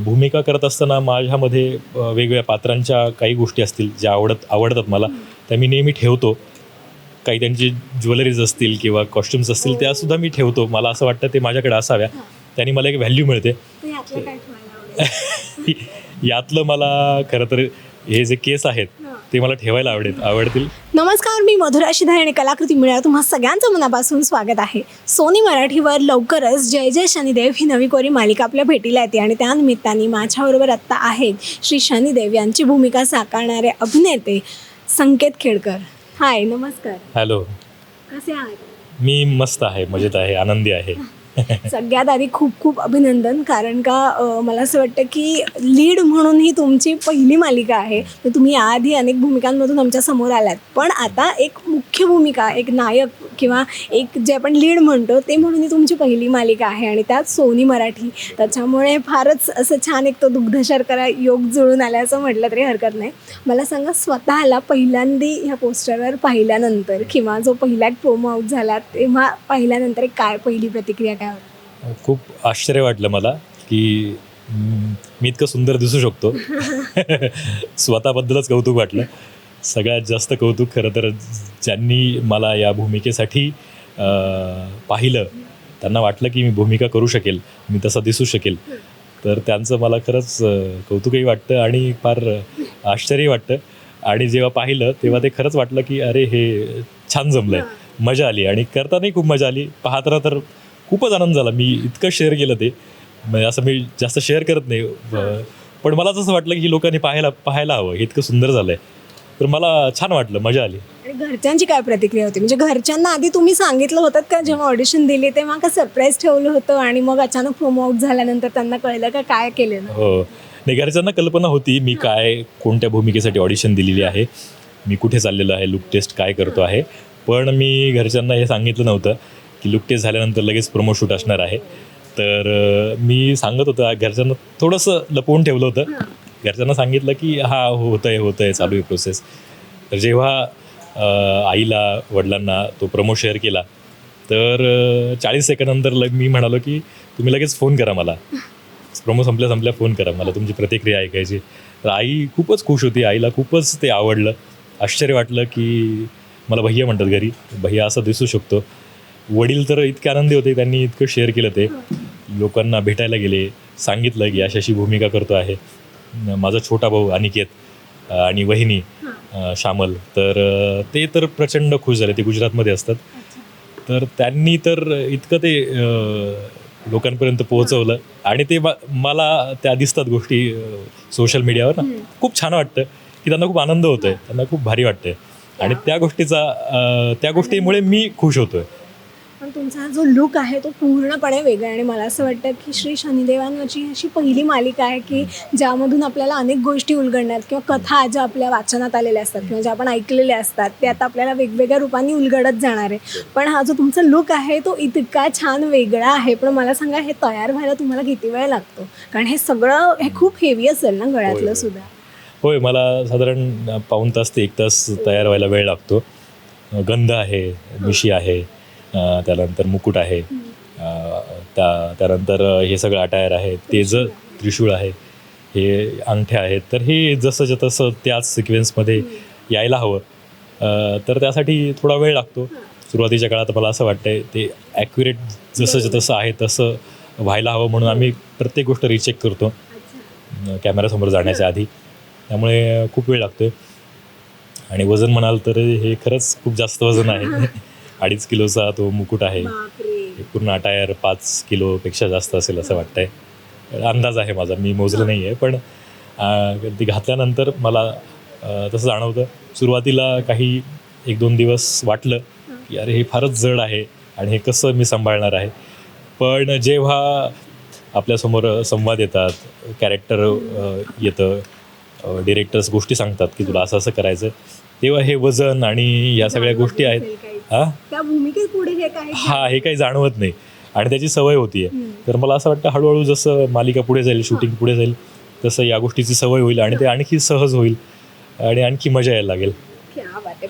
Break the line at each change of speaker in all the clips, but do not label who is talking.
भूमिका करत असताना माझ्यामध्ये वेगवेगळ्या पात्रांच्या काही गोष्टी असतील ज्या आवडत आवडतात मला त्या मी नेहमी ठेवतो. काही त्यांची ज्वेलरीज असतील किंवा कॉस्ट्युम्स असतील त्यासुद्धा मी ठेवतो. मला असं वाटतं ते माझ्याकडे असाव्या. त्यांनी मला एक व्हॅल्यू मिळते.
यातलं
मला खरं तर हे जे केस आहेत ते मला ठेवायला आवडेल आवडतील?
नमस्कार मी मधुरा शिधाय आणि कलाकृती मिळा तुम्हा सगळ्यांचं मनापासून स्वागत आहे. सोनी मराठीवर लवकरच जय जय शनिदेव ही नवी कोरी मालिका आपल्या भेटीला येते आणि त्या निमित्ताने माझ्याबरोबर आत्ता आहेत श्री शनिदेव यांची भूमिका साकारणारे अभिनेते संकेत खेडकर. हाय नमस्कार.
हॅलो
कसे आहात?
मी मस्त आहे मजेत आहे आनंदी आहे.
सगळ्यात आधी खूप खूप अभिनंदन कारण का मला असं वाटतं की लीड म्हणून ही तुमची पहिली मालिका आहे. तर तुम्ही याआधी अनेक भूमिकांमधून आमच्यासमोर आलात. पण आता एक मुख्य भूमिका एक नायक किंवा एक जे आपण लीड म्हणतो ते म्हणून ही तुमची पहिली मालिका आहे. आणि त्यात सोनी मराठी. त्याच्यामुळे फारच असं छान एक तो दुग्धशर्करा योग जुळून आल्याचं असं म्हटलं तरी हरकत नाही. मला सांगा स्वतःला पहिल्यांदी ह्या पोस्टरवर पाहिल्यानंतर किंवा जो पहिला एक प्रोमो आउट झाला तेव्हा पाहिल्यानंतर एक काय पहिली प्रतिक्रिया काय?
खूप आश्चर्य वाटलं मला की मी इतकं सुंदर दिसू शकतो. स्वतःबद्दलच कौतुक वाटलं. सगळ्यात जास्त कौतुक खरं तर ज्यांनी मला या भूमिकेसाठी पाहिलं त्यांना वाटलं की मी भूमिका करू शकेल मी तसा दिसू शकेल. तर त्यांचं मला खरंच कौतुकही वाटतं आणि फार आश्चर्यही वाटतं. आणि जेव्हा पाहिलं तेव्हा ते खरंच वाटलं की अरे हे छान जमलं आहे मजा आली आणि करतानाही खूप मजा आली. पाहताना तर खूपच आनंद झाला. मी इतकं शेअर केलं ते. म्हणजे असं मी जास्त शेअर करत नाही. पण मला असं वाटलं की लोकांनी पाहायला पाहायला हवं. हे इतकं सुंदर झालं आहे तर मला छान वाटलं. मजा आली.
आणि घरच्यांची काय प्रतिक्रिया होती? म्हणजे घरच्यांना आधी तुम्ही सांगितलं होतं का जेव्हा ऑडिशन दिली तेव्हा का सरप्राईज ठेवलं होतं आणि मग अचानक प्रोमो आउट झाल्यानंतर त्यांना कळलं का काय केलेलं
हो. नाही घरच्यांना कल्पना होती मी काय कोणत्या भूमिकेसाठी ऑडिशन दिलेली आहे? मी कुठे चाललेलो आहे? लुक टेस्ट काय करतो आहे? पण मी घरच्यांना हे सांगितलं नव्हतं. की लुक टेस्ट झाल्यानंतर लगेच प्रोमो शूट असणार आहे. तर मी सांगत होतं घरच्यांना थोडंसं लपवून ठेवलं होतं. घरच्यांना सांगितलं की हा होतं आहे होतं आहे चालू आहे प्रोसेस तर जेव्हा आईला वडिलांना तो प्रमो शेअर केला तर चाळीस सेकंदानंतर लग मी म्हणालो की तुम्ही लगेच फोन करा मला. प्रोमो संपल्या संपल्या फोन करा मला तुमची प्रतिक्रिया ऐकायची. तर आई खूपच खुश होती आईला खूपच ते आवडलं. आश्चर्य वाटलं की मला भैया म्हणतात घरी भैया असं दिसू शकतो. वडील तर इतके आनंदी होते त्यांनी इतकं शेअर केलं ते. लोकांना भेटायला गेले सांगितलं की अशी अशी भूमिका करतो आहे. माझा छोटा भाऊ अनिकेत आणि वहिनी श्यामल तर ते तर प्रचंड खुश झाले ते गुजरातमध्ये असतात. तर त्यांनी तर इतकं ते लोकांपर्यंत पोहोचवलं. आणि ते मला त्या दिसतात गोष्टी सोशल मीडियावर ना खूप छान वाटतं की त्यांना खूप आनंद होतोय त्यांना खूप भारी वाटतंय. आणि त्या गोष्टीचा त्या गोष्टीमुळे मी खुश होतोय.
पण तुमचा जो लुक आहे तो पूर्णपणे वेगळा आणि मला असं वाटतं की श्री शनिदेवांवरची अशी पहिली मालिका आहे की ज्यामधून आपल्याला अनेक गोष्टी उलगडणार किंवा कथा ज्या आपल्या वाचनात आलेल्या असतात किंवा ज्या आपण ऐकलेल्या असतात ते आता आपल्याला वेगवेगळ्या रूपांनी उलगडत जाणार आहे. पण हा जो तुमचा लुक आहे तो इतका छान वेगळा आहे. पण मला सांगा हे तयार व्हायला तुम्हाला किती वेळ लागतो? कारण हे सगळं हे खूप हेवी असेल ना गळ्यातलं. सुद्धा.
होय मला साधारण पाऊण तास ते एक तास तयार व्हायला वेळ लागतो. गंध आहे मिशी आहे त्यानंतर मुकुट आहे. त्या त्यानंतर हे सगळं अटायर आहे. तेज त्रिशूळ. आहे. हे अंगठ्या आहेत. तर हे जसंच्या तसं त्याच सिक्वेन्समध्ये यायला हवं. तर त्यासाठी थोडा वेळ लागतो. सुरुवातीच्या काळात मला असं वाटतंय ते ॲक्युरेट जसंच्या तसं आहे तसं व्हायला हवं म्हणून आम्ही प्रत्येक गोष्ट रिचेक करतो. कॅमेरासमोर जाण्याच्या आधी. त्यामुळे खूप वेळ लागतो आणि वजन म्हणाल तर हे खरंच खूप जास्त वजन आहे. अडीच किलोचा तो मुकुट आहे. हे पूर्ण अटायर पाच किलोपेक्षा जास्त असेल असं वाटतंय. अंदाज आहे माझा मी मोजलं नाही आहे पण ती घातल्यानंतर मला तसं जाणवतं. सुरुवातीला काही एक दोन दिवस वाटलं की अरे हे फारच जड आहे आणि हे कसं मी सांभाळणार आहे? पण जेव्हा आपल्यासमोर संवाद येतात कॅरेक्टर येतं डिरेक्टर्स गोष्टी सांगतात की तुला असं असं करायचं तेव्हा हे वजन आणि ह्या सगळ्या गोष्टी आहेत. हा?
त्या भूमिकेत पुढे हे काय?
हा हे काही जाणवत नाही. आणि त्याची सवय होतीये. तर मला असं वाटतं हळूहळू जसं मालिका पुढे जाईल शूटिंग पुढे जाईल तसं या गोष्टीची सवय होईल आणि ते आणखी सहज होईल आणि आणखी मजा यायला लागेल.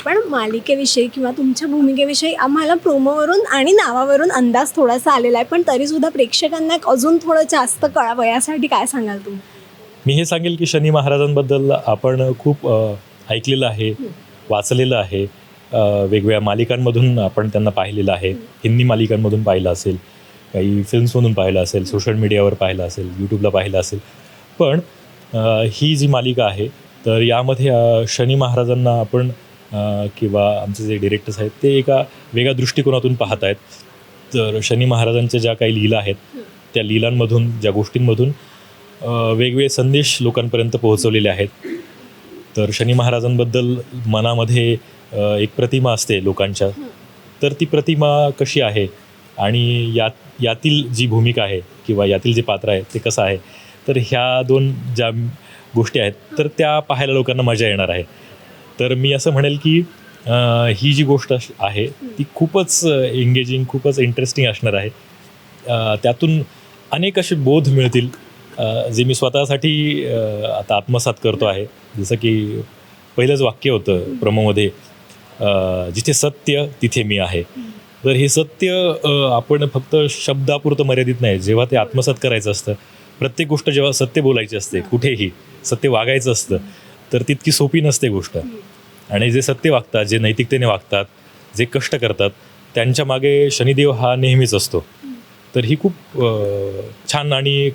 पण मालिकेविषयी किंवा तुमच्या भूमिकेविषयी आम्हाला प्रोमोवरून आणि नावावरून अंदाज थोडासा आलेला आहे. पण तरीसुद्धा प्रेक्षकांना एक अजून थोडं जास्त कळावं यासाठी काय सांगाल तुम्ही?
मी हे सांगेल की शनी महाराजांबद्दल आपण खूप ऐकलेलं आहे वाचलेलं आहे. वेगवेगळ्या मालिकांमधून आपण त्यांना पाहिलेलं आहे. हिंदी मालिकांमधून पाहिलं असेल काही फिल्म्समधून पाहिलं असेल सोशल मीडियावर पाहिलं असेल यूट्यूबला पाहिलं असेल. पण ही जी मालिका आहे तर यामध्ये शनी महाराजांना आपण किंवा आमचे जे डिरेक्टर्स आहेत ते एका वेगळ्या दृष्टिकोनातून पाहत आहेत. तर शनी महाराजांच्या ज्या काही लीला आहेत त्या लीलांमधून ज्या गोष्टींमधून वेगवेगळे संदेश लोकांपर्यंत पोहोचवलेले आहेत. तर शनी महाराजांबद्दल मनामध्ये एक प्रतिमा असते लोकांच्या. तर ती प्रतिमा कशी आहे? आणि यात यातील जी भूमिका आहे किंवा यातील जे पात्र आहे ते कसं आहे? तर ह्या दोन ज्या गोष्टी आहेत तर त्या पाहायला लोकांना मजा येणार आहे. तर मी असं म्हणेल की ही जी गोष्ट आहे ती खूपच एंगेजिंग खूपच इंटरेस्टिंग असणार आहे. त्यातून अनेक असे बोध मिळतील. जे मी स्वतःसाठी आता आत्मसात करतो आहे. जसं की पहिलंच वाक्य होतं प्रमोमध्ये जिथे सत्य तिथे मी आहे. तर हे सत्य आपण फक्त शब्दापुरतं मर्यादित नाही. जेव्हा ते आत्मसात करायचं असतं प्रत्येक गोष्ट जेव्हा सत्य बोलायची असते कुठेही सत्य वागायचं असतं तर तितकी सोपी नसते गोष्ट. आणि जे सत्य वागतात जे नैतिकतेने वागतात जे कष्ट करतात त्यांच्या मागे शनिदेव हा नेहमीच असतो. तर ही खूप छान आणि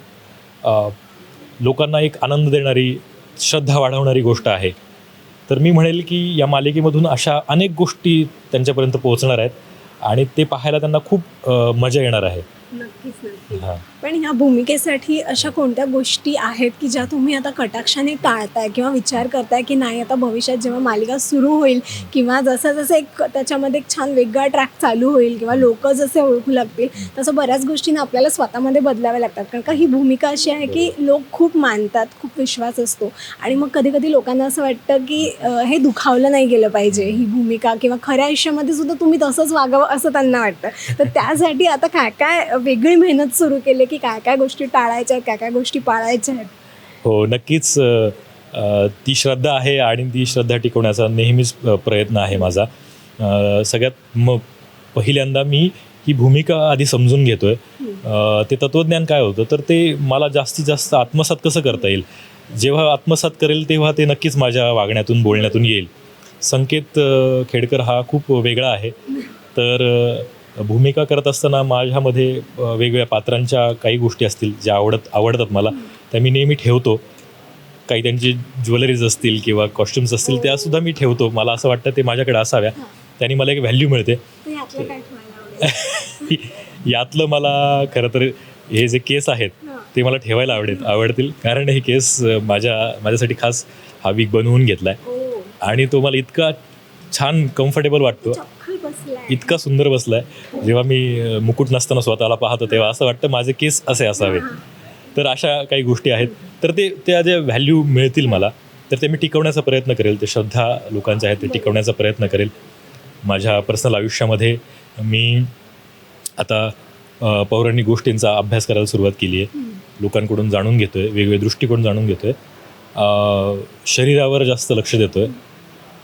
लोकांना एक आनंद देणारी श्रद्धा वाढवणारी गोष्ट आहे. तर मी म्हणेल की या मालिकेमधून अशा अनेक गोष्टी त्यांच्यापर्यंत पोहोचणार आहेत आणि ते पाहायला त्यांना खूप मजा येणार आहे. हां.
पण ह्या भूमिकेसाठी अशा कोणत्या गोष्टी आहेत की ज्या तुम्ही आता कटाक्षाने टाळताय किंवा विचार करताय की नाही आता भविष्यात जेव्हा मालिका सुरू होईल किंवा जसं जसं एक त्याच्यामध्ये एक छान वेगळा ट्रॅक चालू होईल किंवा लोक जसे ओळखू लागतील तसं बऱ्याच गोष्टींना आपल्याला स्वतःमध्ये बदलाव्या लागतात. कारण का ही भूमिका अशी आहे की लोक खूप मानतात खूप विश्वास असतो आणि मग कधी कधी लोकांना असं वाटतं की हे दुखावलं नाही गेलं पाहिजे ही भूमिका किंवा खऱ्या आयुष्यामध्ये सुद्धा तुम्ही तसंच वागावं असं त्यांना वाटतं. तर त्यासाठी आता काय काय वेगळी मेहनत सुरू केली की काय काय गोष्टी टाळायच्या आहेत काय काय गोष्टी पाळायच्या आहेत.
हो नक्कीच ती श्रद्धा आहे आणि ती श्रद्धा टिकवण्याचा नेहमीच प्रयत्न आहे माझा. सगळ्यात मग पहिल्यांदा मी ही भूमिका आधी समजून घेतो आहे ते तत्त्वज्ञान काय होतं तर ते मला जास्तीत जास्त आत्मसात कसं करता येईल? जेव्हा आत्मसात करेल तेव्हा ते नक्कीच माझ्या वागण्यातून बोलण्यातून येईल. संकेत खेडकर हा खूप वेगळा आहे. तर भूमिका करत असताना माझ्यामध्ये वेगवेगळ्या पात्रांच्या काही गोष्टी असतील ज्या आवडत आवडतात मला त्या मी नेहमी ठेवतो. काही त्यांची ज्वेलरीज असतील किंवा कॉस्ट्युम्स असतील त्यासुद्धा मी ठेवतो. मला असं वाटतं ते माझ्याकडे असाव्या. त्यांनी मला एक व्हॅल्यू मिळते.
यातलं
मला खरं तर हे जे केस आहेत ते मला ठेवायला आवडेल आवडतील. कारण हे केस माझ्या माझ्यासाठी खास हा वीक बनवून घेतला आहे
ओ
आणि तो मला इतका छान कम्फर्टेबल वाटतो. इतका सुंदर बसलाय. जेव्हा मी मुकुट नसताना स्वतःला पाहतो तेव्हा असं वाटतं माझे केस असे असावे. तर अशा काही गोष्टी आहेत. तर ते त्या ज्या व्हॅल्यू मिळतील मला तर ते मी टिकवण्याचा प्रयत्न करेल. ते श्रद्धा लोकांच्या आहेत ते टिकवण्याचा प्रयत्न करेल. माझ्या पर्सनल आयुष्यामध्ये मी आता पौराणिक गोष्टींचा अभ्यास करायला सुरुवात केली आहे. लोकांकडून जाणून घेतो आहे वेगवेगळे दृष्टिकोन जाणून घेतो आहे शरीरावर जास्त लक्ष देतो आहे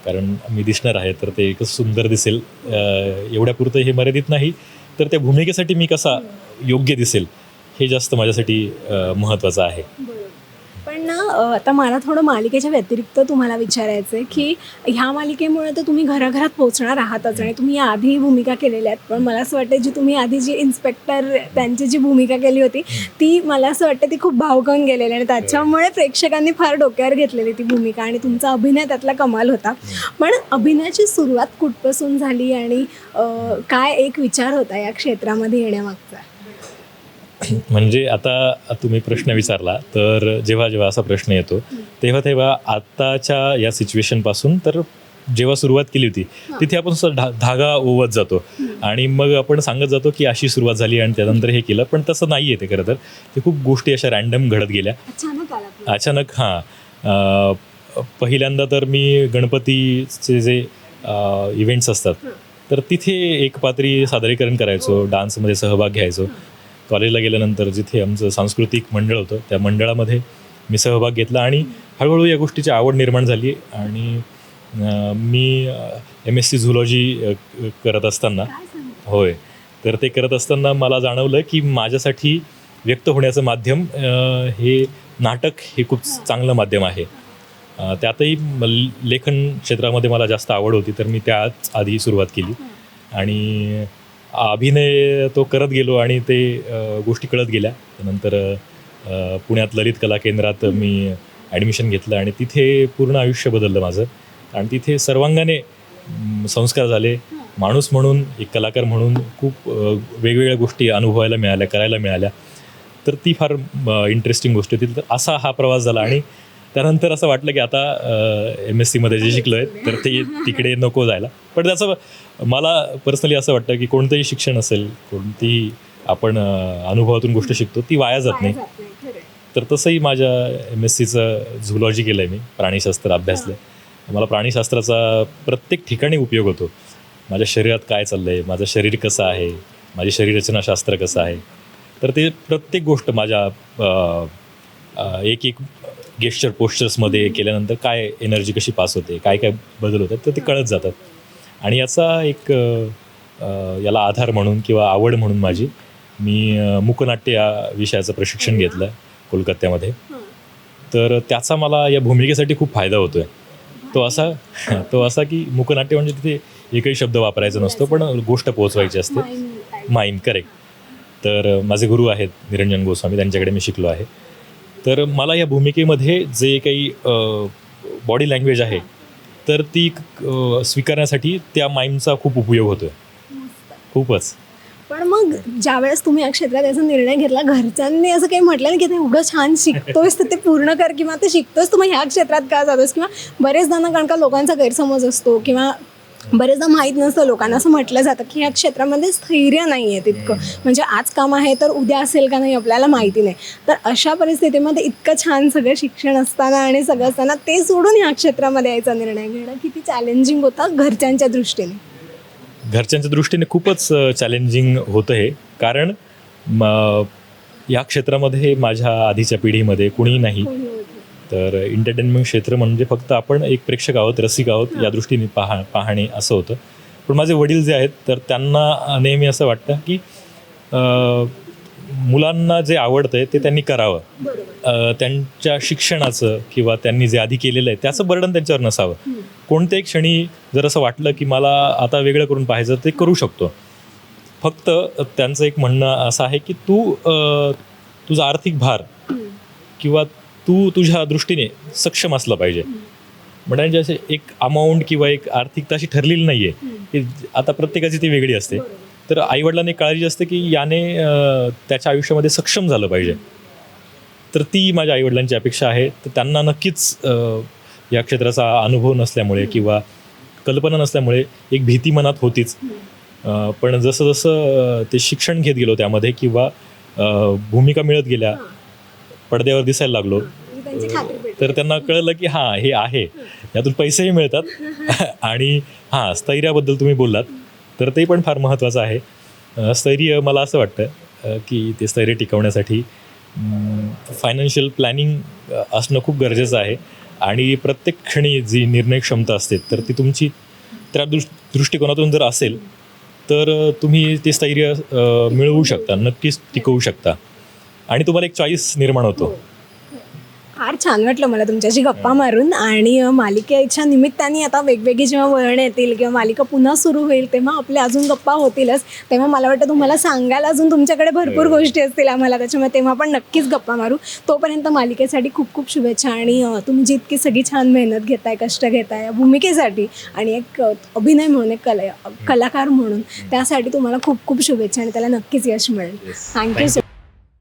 कारण मी दिसणार आहे तर ते एकच सुंदर दिसेल एवढ्यापुरतं हे मर्यादित नाही तर त्या भूमिकेसाठी मी कसा योग्य दिसेल हे जास्त माझ्यासाठी महत्त्वाचं आहे
बरोबर. पण ना आता मला थोडं मालिकेच्या व्यतिरिक्त तुम्हाला विचारायचं आहे की ह्या मालिकेमुळे तर तुम्ही घराघरात पोहोचणार आहातच आणि तुम्ही आधी भूमिका केलेल्या आहेत. पण मला असं वाटतं जी तुम्ही आधी जी इन्स्पेक्टर त्यांची जी भूमिका केली होती ती मला असं वाटतं ती खूप भावकन गेलेली आणि त्याच्यामुळे प्रेक्षकांनी फार डोक्यावर घेतलेली ती भूमिका आणि तुमचा अभिनय त्यातला कमाल होता. पण अभिनयाची सुरुवात कुठपासून झाली आणि काय एक विचार होता या क्षेत्रामध्ये येण्यामागचा?
म्हणजे आता तुम्ही प्रश्न विचारला तर जेव्हा जेव्हा असा प्रश्न येतो तेव्हा तेव्हा आत्ताच्या या सिच्युएशनपासून तर जेव्हा सुरुवात केली होती तिथे आपण धा धागा ओवत जातो. आणि मग आपण सांगत जातो की अशी सुरुवात झाली आणि त्यानंतर हे केलं पण तसं नाही आहे ते खरं तर. ते खूप गोष्टी अशा रॅन्डम घडत गेल्या.
अचानक
हां. पहिल्यांदा तर मी गणपतीचे जे इव्हेंट्स असतात तर तिथे एक पात्री सादरीकरण करायचो डान्समध्ये सहभाग घ्यायचो. कॉलेजला गेल्यानंतर जिथे आमचं सांस्कृतिक मंडळ होतं त्या मंडळामध्ये मी सहभाग घेतला आणि हळूहळू या गोष्टीची आवड निर्माण झाली आणि मी एम एस सी झुलॉजी करत असताना होय तर ते करत असताना मला जाणवलं की माझ्यासाठी व्यक्त होण्याचं माध्यम हे नाटक हे खूप चांगलं माध्यम आहे. त्यातही लेखन क्षेत्रामध्ये मला जास्त आवड होती तर मी त्याच आधी सुरुवात केली. आणि अभिनय तो करत गेलो आणि ते गोष्टी कळत गेल्या. नंतर पुण्यात ललित कला केंद्रात मी ॲडमिशन घेतलं आणि तिथे पूर्ण आयुष्य बदललं माझं. आणि तिथे सर्वांगाने संस्कार झाले. माणूस म्हणून एक कलाकार म्हणून खूप वेगवेगळ्या गोष्टी अनुभवायला मिळाल्या करायला मिळाल्या. तर ती फार इंटरेस्टिंग गोष्ट होती. तर असा हा प्रवास झाला आणि त्यानंतर असं वाटलं की आता एम एस सीमध्ये जे शिकलो आहे तर ते तिकडे नको जायला. पण त्याचं मला पर्सनली असं वाटतं की कोणतंही शिक्षण असेल कोणतीही आपण अनुभवातून गोष्ट शिकतो ती वाया जात नाही. तर तसंही माझ्या एम एस सीचं झुलॉजी केलं आहे मी प्राणीशास्त्र अभ्यासलं. मला प्राणीशास्त्राचा प्रत्येक ठिकाणी उपयोग होतो. माझ्या शरीरात काय चाललं आहे माझं शरीर कसं आहे माझे शरीररचनाशास्त्र कसं आहे. तर ते प्रत्येक गोष्ट माझ्या एक एक गेस्चर पोस्चर्समध्ये केल्यानंतर काय एनर्जी कशी पास होते काय काय बदल होतात तर ते कळत जातात. आणि याचा एक याला आधार म्हणून किंवा आवड म्हणून माझी मी मूकनाट्य या विषयाचं प्रशिक्षण घेतलं कोलकात्यामध्ये. तर त्याचा मला या भूमिकेसाठी खूप फायदा होतो आहे तो असा तो असा की मूकनाट्य म्हणजे तिथे एकही शब्द वापरायचा नसतो पण गोष्ट पोहोचवायची असते. माईम करेक्ट तर माझे गुरु आहेत निरंजन गोस्वामी त्यांच्याकडे मी शिकलो आहे. तर मला या भूमिकेमध्ये जे काही बॉडी लँग्वेज आहे तर ती स्वीकारण्यासाठी त्या माईमचा खूप उपयोग होतो आहे खूपच.
पण मग ज्यावेळेस तुम्ही या क्षेत्रात याचा निर्णय घेतला घरच्यांनी असं काही म्हटलं नाही की ते एवढं छान शिकतोयस तर ते पूर्ण कर किंवा ते शिकतोस तुम्ही ह्या क्षेत्रात का जातोस किंवा बरेचदा ना कारण का लोकांचा गैरसमज असतो किंवा बरेचदा माहीत नसतं लोकांना. असं म्हटलं जातं की ह्या क्षेत्रामध्ये स्थैर्य नाही आहे तितकं. म्हणजे आज काम आहे तर उद्या असेल का नाही आपल्याला माहिती नाही. तर अशा परिस्थितीमध्ये इतकं छान सगळं शिक्षण असताना आणि सगळं असताना ते सोडून ह्या क्षेत्रामध्ये यायचा निर्णय घेणं किती चॅलेंजिंग होतं घरच्यांच्या दृष्टीने.
घरच्यांच्या दृष्टीने खूपच चॅलेंजिंग होतं हे. कारण या क्षेत्रामध्ये माझ्या आधीच्या पिढीमध्ये कुणीही नाही. तर एंटरटेनमेंट क्षेत्र म्हणजे फक्त आपण एक प्रेक्षक आहोत रसिक आहोत या दृष्टीने पाहा पाहणे असं होतं. पण माझे वडील जे आहेत तर त्यांना नेहमी असं वाटतं की मुलांना जे आवडतंय ते त्यांनी करावं. त्यांच्या शिक्षणाचं किंवा त्यांनी जे आधी केलेलं आहे त्याचं बर्डन त्यांच्यावर नसावं. कोणत्याही क्षणी जर असं वाटलं की मला आता वेगळं करून पाहिजे ते करू शकतो. फक्त त्यांचं एक म्हणणं असं आहे की तू तुझा आर्थिक भार किंवा तू तुझ्या दृष्टीने सक्षम असलं पाहिजे. म्हणजे असे एक अमाऊंट किंवा एक आर्थिकता अशी ठरलेली नाही आहे की आता प्रत्येकाची ती वेगळी असते. तर आईवडिलांनी काळजी असते की याने त्याच्या आयुष्यामध्ये सक्षम झालं पाहिजे. तर ती माझ्या आईवडिलांची अपेक्षा आहे. तर त्यांना नक्कीच या क्षेत्राचा अनुभव नसल्यामुळे किंवा कल्पना नसल्यामुळे एक भीती मनात होतीच. पण जसं जसं ते शिक्षण घेत गेलो त्यामध्ये किंवा भूमिका मिळत गेल्या पडद्यावर दिसायला लागलो. तर त्यांना कळलं की हां हे आहे. यातून पैसेही मिळतात. आणि हां स्थैर्याबद्दल तुम्ही बोललात. तर ते पण फार महत्त्वाचं आहे. स्थैर्य मला असं वाटतं की ते स्थैर्य टिकवण्यासाठी फायनान्शियल प्लॅनिंग असणं खूप गरजेचं आहे. आणि प्रत्येक क्षणी जी निर्णय क्षमता असते तर ती तुमची त्या दृष् दृष्टिकोनातून जर असेल तर तुम्ही ते स्थैर्य मिळवू शकता नक्कीच टिकवू शकता. आणि तुम्हाला एक चॉईस निर्माण होतो.
फार छान वाटलं मला तुमच्याशी गप्पा मारून आणि मालिकेच्या निमित्ताने आता वेगवेगळी जेव्हा वळण येतील किंवा मालिका पुन्हा सुरू होईल तेव्हा आपल्या अजून गप्पा होतीलच. तेव्हा मला वाटतं तुम्हाला सांगायला अजून तुमच्याकडे भरपूर गोष्टी असतील आम्हाला. त्याच्यामुळे तेव्हा आपण नक्कीच गप्पा मारू. तोपर्यंत मालिकेसाठी खूप खूप शुभेच्छा आणि तुम्ही जी इतकी सगळी छान मेहनत घेताय कष्ट घेताय या भूमिकेसाठी आणि एक अभिनय म्हणून एक कला कलाकार म्हणून त्यासाठी तुम्हाला खूप खूप शुभेच्छा आणि त्याला नक्कीच यश मिळेल. Thank you so